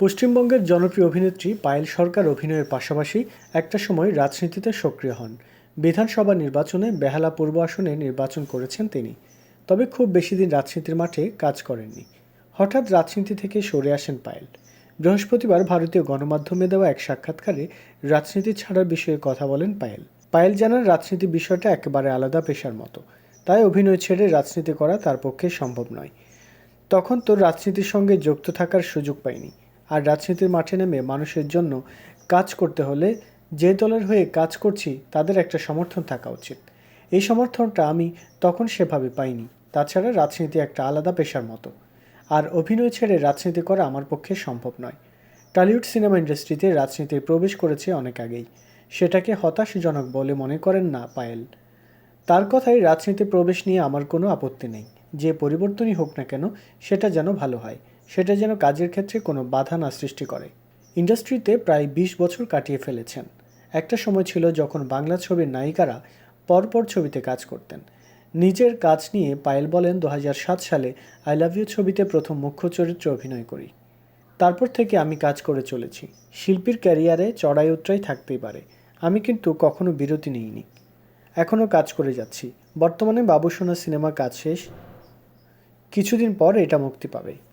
পশ্চিমবঙ্গের জনপ্রিয় অভিনেত্রী পায়েল সরকার অভিনয়ের পাশাপাশি একটা সময় রাজনীতিতে সক্রিয় হন। বিধানসভা নির্বাচনে বেহালা পূর্ব আসনে নির্বাচন করেছেন তিনি। তবে খুব বেশি দিন রাজনীতির মাঠে কাজ করেননি। হঠাৎ রাজনীতি থেকে সরে আসেন পায়েল। বৃহস্পতিবার ভারতীয় গণমাধ্যমে দেওয়া এক সাক্ষাৎকারে রাজনীতি ছাড়ার বিষয়ে কথা বলেন পায়েল। পায়েল জানান, রাজনীতি বিষয়টা একেবারে আলাদা পেশার মতো। তাই অভিনয় ছেড়ে রাজনীতি করা তার পক্ষে সম্ভব নয়। তখন তো রাজনীতির সঙ্গে যুক্ত থাকার সুযোগ পাইনি। আর রাজনীতির মাঠে নেমে মানুষের জন্য কাজ করতে হলে যে দলের হয়ে কাজ করছি, তাদের একটা সমর্থন থাকা উচিত। এই সমর্থনটা আমি তখন সেভাবে পাইনি। তাছাড়া রাজনীতি একটা আলাদা পেশার মতো। আর অভিনয় ছেড়ে রাজনীতি করা আমার পক্ষে সম্ভব নয়। টলিউড সিনেমা ইন্ডাস্ট্রিতে রাজনীতির প্রবেশ করেছে অনেক আগেই। সেটাকে হতাশজনক বলে মনে করেন না পায়েল। তার কথাই রাজনীতি প্রবেশ নিয়ে আমার কোনো আপত্তি নেই। যে পরিবর্তনই হোক না কেন, সেটা যেন ভালো হয়। সেটা যেন কাজের ক্ষেত্রে কোনো বাধা না সৃষ্টি করে। ইন্ডাস্ট্রিতে প্রায় বিশ বছর কাটিয়ে ফেলেছেন। একটা সময় ছিল যখন বাংলা ছবির নায়িকারা পরপর ছবিতে কাজ করতেন। নিজের কাজ নিয়ে পায়েল বলেন দু হাজার সাত সালে আই লাভ ইউ ছবিতে প্রথম মুখ্য চরিত্রে অভিনয় করি। তারপর থেকে আমি কাজ করে চলেছি। শিল্পীর ক্যারিয়ারে চড়াই উতরাই থাকতেই পারে। আমি কিন্তু কখনো বিরতি নিইনি। এখনও কাজ করে যাচ্ছি। বর্তমানে বাবুসোনা সিনেমা কাজ শেষ। কিছুদিন পর এটা মুক্তি পাবে।